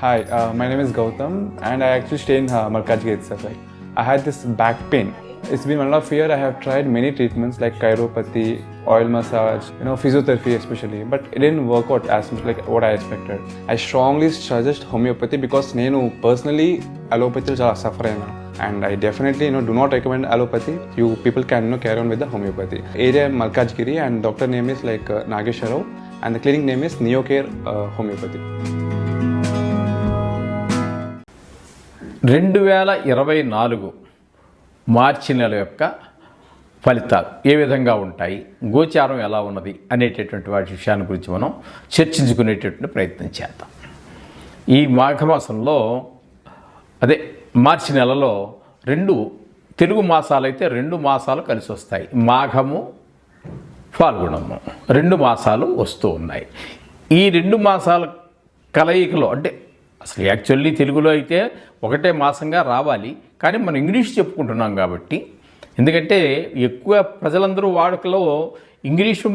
Hi, uh, my name is Gautam, and I actually stay in uh, Markajgi itself. Like, I had this back pain. It's been one and a half year. I have tried many treatments like chiropathy, oil massage, you know, physiotherapy especially, but it didn't work out as much like what I expected. I strongly suggest homeopathy because నేను personally allopathy చాలా suffer అయినా and I definitely you know do not recommend allopathy. You people can you know carry on with the homeopathy. Area Malkajgiri and doctor name is like uh, Nagesharov and the clinic name రెండు వేల ఇరవై నాలుగు మార్చి నెల యొక్క ఫలితాలు ఏ విధంగా ఉంటాయి? గోచారం ఎలా ఉన్నది? అనేటటువంటి వాటి విషయాన్ని గురించి మనం చర్చించుకునేటటువంటి ప్రయత్నం చేద్దాం. ఈ మాఘమాసంలో అదే మార్చి నెలలో రెండు తెలుగు మాసాలు అయితే రెండు మాసాలు కలిసి వస్తాయి. మాఘము ఫాల్గుణము రెండు మాసాలు వస్తూ ఉన్నాయి. ఈ రెండు మాసాల కలయికలో అంటే అసలు యాక్చువల్లీ తెలుగులో అయితే ఒకటే మాసంగా రావాలి. కానీ మనం ఇంగ్లీష్ చెప్పుకుంటున్నాం కాబట్టి. ఎందుకంటే ఎక్కువ ప్రజలందరూ వాడుకలో ఇంగ్లీషు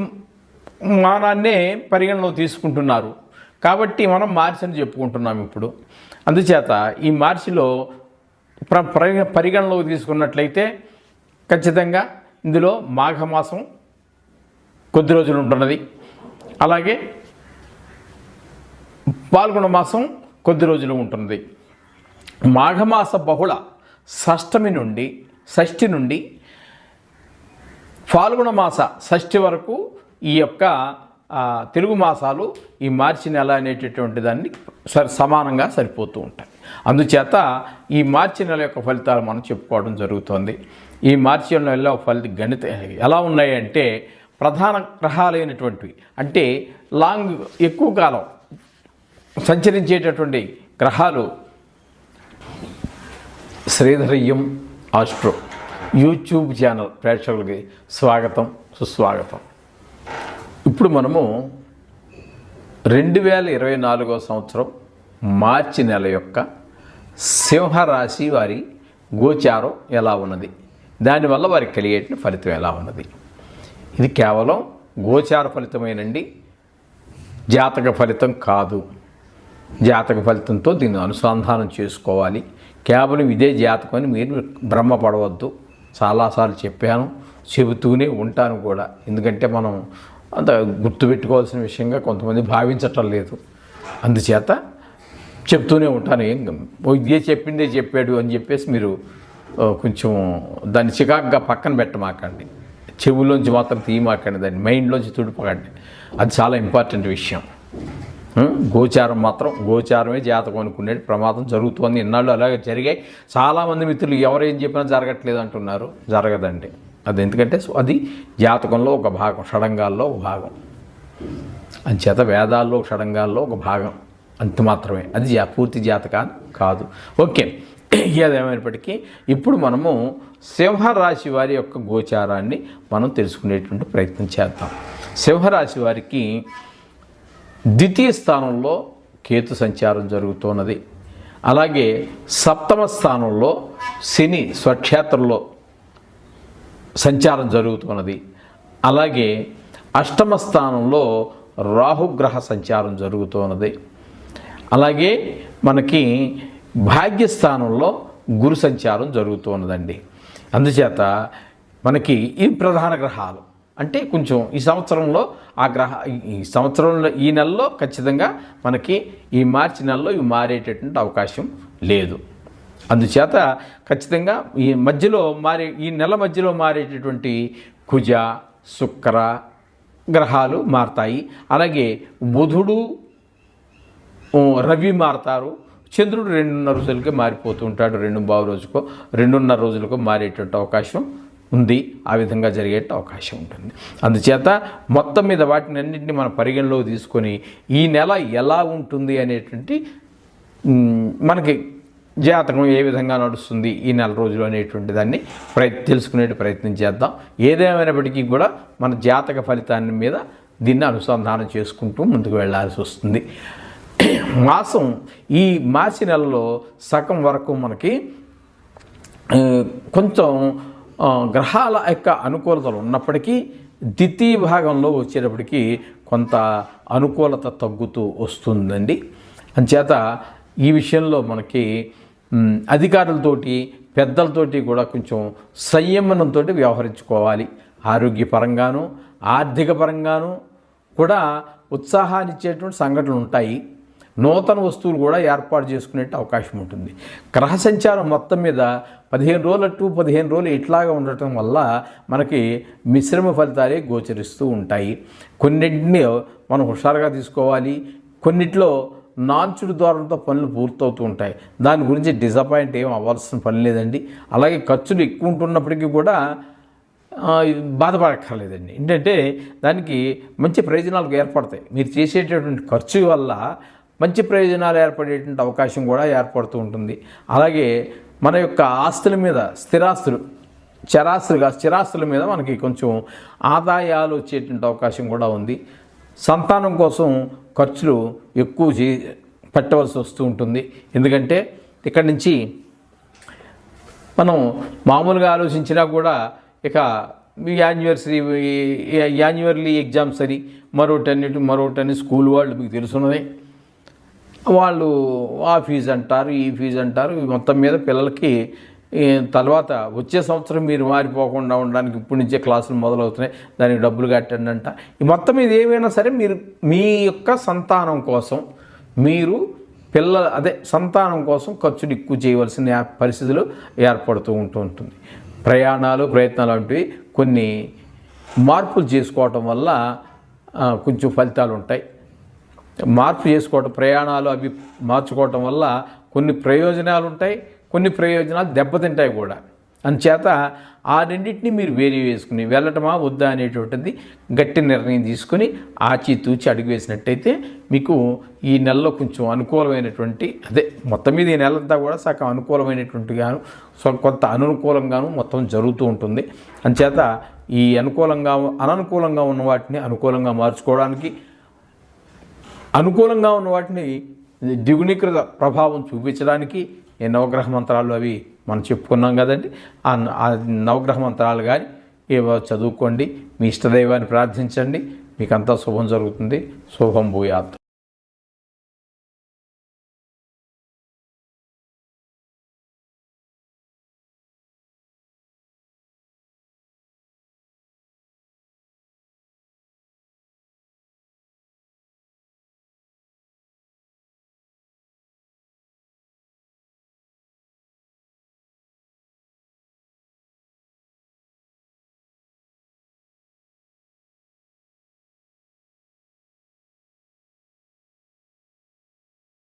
మానాన్నే పరిగణలో తీసుకుంటున్నారు. కాబట్టి మనం మార్చని అని చెప్పుకుంటున్నాం ఇప్పుడు. అందుచేత ఈ మార్చిలో ప్ర పరిగణలోకి తీసుకున్నట్లయితే ఖచ్చితంగా ఇందులో మాఘమాసం కొద్ది రోజులు ఉంటున్నది. అలాగే పాల్గొన మాసం కొద్ది రోజులు ఉంటుంది. మాఘమాస బహుళ షష్టమి నుండి షష్ఠి నుండి ఫాల్గుణ మాస షష్ఠి వరకు ఈ యొక్క తెలుగు మాసాలు ఈ మార్చి నెల అనేటటువంటి దాన్ని సరి సమానంగా సరిపోతూ ఉంటాయి. అందుచేత ఈ మార్చి నెల యొక్క ఫలితాలు మనం చెప్పుకోవడం జరుగుతుంది. ఈ మార్చి నెలలో ఫలిత గణిత ఎలా ఉన్నాయి అంటే ప్రధాన గ్రహాలైనటువంటివి. అంటే లాంగ్ ఎక్కువ కాలం సంచరించేటటువంటి గ్రహాలు శ్రీధరయ్యం ఆస్ట్రో యూట్యూబ్ ఛానల్ ప్రేక్షకులకి స్వాగతం సుస్వాగతం. ఇప్పుడు మనము రెండు వేల ఇరవై నాలుగో సంవత్సరం మార్చి నెల యొక్క సింహరాశి వారి గోచారం ఎలా ఉన్నది? దానివల్ల వారికి కలిగేట ఫలితం ఎలా ఉన్నది? ఇది కేవలం గోచార ఫలితమేనండి జాతక ఫలితం కాదు. జాతక ఫలితంతో దీన్ని అనుసంధానం చేసుకోవాలి. కేవలం ఇదే జాతకం అని మీరు భ్రమపడవద్దు. చాలాసార్లు చెప్పాను చెబుతూనే ఉంటాను కూడా. ఎందుకంటే మనం అంత గుర్తుపెట్టుకోవాల్సిన విషయంగా కొంతమంది భావించటం లేదు. అందుచేత చెప్తూనే ఉంటాను. ఏం ఇదే చెప్పిందే చెప్పాడు అని చెప్పేసి మీరు కొంచెం దాన్ని చికాకుగా పక్కన పెట్టమాకండి. చెవులోంచి మాత్రం తీయమాకండి దాన్ని మైండ్లోంచి తుడిపకండి. అది చాలా ఇంపార్టెంట్ విషయం. గోచారం మాత్రం గోచారమే జాతకం అనుకునే ప్రమాదం జరుగుతోంది. ఇన్నాళ్ళు అలాగే జరిగాయి. చాలామంది మిత్రులు ఎవరేం చెప్పినా జరగట్లేదు అంటున్నారు. జరగదండి. అది ఎందుకంటే అది జాతకంలో ఒక భాగం షడంగాల్లో ఒక భాగం. అంచేత వేదాల్లో షడంగాల్లో ఒక భాగం. అంత మాత్రమే. అది జా పూర్తి జాతక కాదు. ఓకే. ఏదేమైనప్పటికీ ఇప్పుడు మనము సింహరాశి వారి యొక్క గోచారాన్ని మనం తెలుసుకునేటువంటి ప్రయత్నం చేద్దాం. సింహరాశి వారికి ద్వితీయ స్థానంలో కేతు సంచారం జరుగుతున్నది. అలాగే సప్తమ స్థానంలో శని స్వక్షేత్రంలో సంచారం జరుగుతున్నది. అలాగే అష్టమ స్థానంలో రాహుగ్రహ సంచారం జరుగుతున్నది. అలాగే మనకి భాగ్యస్థానంలో గురు సంచారం జరుగుతున్నదండి. అందుచేత మనకి ఈ ప్రధాన గ్రహాలు అంటే కొంచెం ఈ సంవత్సరంలో ఆ గ్రహ ఈ సంవత్సరంలో ఈ నెలలో ఖచ్చితంగా మనకి ఈ మార్చి నెలలో ఇవి మారేటటువంటి అవకాశం లేదు. అందుచేత ఖచ్చితంగా ఈ మధ్యలో మారే ఈ నెల మధ్యలో మారేటటువంటి కుజ శుక్ర గ్రహాలు మారతాయి. అలాగే బుధుడు రవి మారతారు. చంద్రుడు రెండున్నర రోజులకే మారిపోతూ ఉంటాడు. రెండు బావు రోజుకో రెండున్నర రోజులకో మారేటువంటి అవకాశం ఉంది. ఆ విధంగా జరిగే అవకాశం ఉంటుంది. అందుచేత మొత్తం మీద వాటిని అన్నింటినీ మన పరిగణలోకి తీసుకొని ఈ నెల ఎలా ఉంటుంది అనేటువంటి మనకి జాతకం ఏ విధంగా నడుస్తుంది ఈ నెల రోజులు అనేటువంటి దాన్ని ప్రయ తెలుసుకునే ప్రయత్నం చేద్దాం. ఏదేమైనప్పటికీ కూడా మన జాతక ఫలితాన్ని మీద దీన్ని అనుసంధానం చేసుకుంటూ ముందుకు వెళ్ళాల్సి వస్తుంది. మాసం ఈ మాసి నెలలో సగం వరకు మనకి కొంచెం గ్రహాల యొక్క అనుకూలతలు ఉన్నప్పటికీ ద్వితీయ భాగంలో వచ్చేటప్పటికి కొంత అనుకూలత తగ్గుతూ వస్తుందండి. అంచేత ఈ విషయంలో మనకి అధికారులతోటి పెద్దలతోటి కూడా కొంచెం సంయమనంతో వ్యవహరించుకోవాలి. ఆరోగ్యపరంగాను ఆర్థిక పరంగాను కూడా ఉత్సాహాన్నిచ్చేటువంటి సంఘటనలు ఉంటాయి నూతన వస్తువులు కూడా ఏర్పాటు చేసుకునే అవకాశం ఉంటుంది. గ్రహ సంచారం మొత్తం మీద పదిహేను రోజుల టు పదిహేను రోజులు ఇట్లాగా ఉండటం వల్ల మనకి మిశ్రమ ఫలితాలే గోచరిస్తూ ఉంటాయి. కొన్నింటిని మనం హుషారుగా తీసుకోవాలి. కొన్నిట్లో నాంచుడు ద్వారంతో పనులు పూర్తవుతూ ఉంటాయి. దాని గురించి డిసప్పాయింట్ ఏం అవ్వాల్సిన పని లేదండి. అలాగే ఖర్చులు ఎక్కువ ఉంటున్నప్పటికీ కూడా బాధపడక్కర్లేదండి. ఏంటంటే దానికి మంచి ప్రయోజనాలు ఏర్పడతాయి. మీరు చేసేటటువంటి ఖర్చు వల్ల మంచి ప్రయోజనాలు ఏర్పడేటువంటి అవకాశం కూడా ఏర్పడుతూ ఉంటుంది. అలాగే మన యొక్క ఆస్తుల మీద స్థిరాస్తులు చరాస్తులుగా స్థిరాస్తుల మీద మనకి కొంచెం ఆదాయాలు వచ్చేటువంటి అవకాశం కూడా ఉంది. సంతానం కోసం ఖర్చులు ఎక్కువ చే పెట్టవలసి వస్తూ ఉంటుంది. ఎందుకంటే ఇక్కడి నుంచి మనం మామూలుగా ఆలోచించినా కూడా ఇక యాన్యువర్సరీ యాన్యువర్లీ ఎగ్జామ్స్ అని మరోటన్నిటి మరోటన్ని స్కూల్ వాళ్ళు మీకు తెలుసున్నదే. వాళ్ళు ఆ ఫీజు అంటారు ఈ ఫీజు అంటారు. ఈ మొత్తం మీద పిల్లలకి తర్వాత వచ్చే సంవత్సరం మీరు మారిపోకుండా ఉండడానికి ఇప్పటి నుంచే క్లాసులు మొదలవుతున్నాయి. దానికి డబ్బులు కట్టండి అంట. ఈ మొత్తం మీద ఏమైనా సరే మీరు మీ యొక్క సంతానం కోసం మీరు పిల్లల అదే సంతానం కోసం ఖర్చులు ఎక్కువ చేయవలసిన పరిస్థితులు ఏర్పడుతూ ఉంటూ ఉంటుంది. ప్రయాణాలు ప్రయత్నాలు వంటివి కొన్ని మార్పులు చేసుకోవటం వల్ల కొంచెం ఫలితాలు ఉంటాయి. మార్పు చేసుకోవటం ప్రయాణాలు అవి మార్చుకోవటం వల్ల కొన్ని ప్రయోజనాలు ఉంటాయి కొన్ని ప్రయోజనాలు దెబ్బతింటాయి కూడా. అందుచేత ఆ రెండింటిని మీరు వేరు వేసుకుని వెళ్ళటమా వద్దా అనేటువంటిది గట్టి నిర్ణయం తీసుకుని ఆచితూచి అడుగు వేసినట్టయితే మీకు ఈ నెలలో కొంచెం అనుకూలమైనటువంటి అదే మొత్తం మీద ఈ నెలంతా కూడా సగం అనుకూలమైనటువంటి గాను సో కొంత అననుకూలంగాను మొత్తం జరుగుతూ ఉంటుంది. అందుచేత ఈ అనుకూలంగా అననుకూలంగా ఉన్న వాటిని అనుకూలంగా మార్చుకోవడానికి అనుకూలంగా ఉన్న వాటిని ద్విగుణీకృత ప్రభావం చూపించడానికి ఈ నవగ్రహ మంత్రాలు అవి మనం చెప్పుకున్నాం కదండి. ఆ నవగ్రహ మంత్రాలు కానీ ఏవో చదువుకోండి మీ ఇష్టదైవాన్ని ప్రార్థించండి మీకంతా శుభం జరుగుతుంది. శుభం భూయాత్.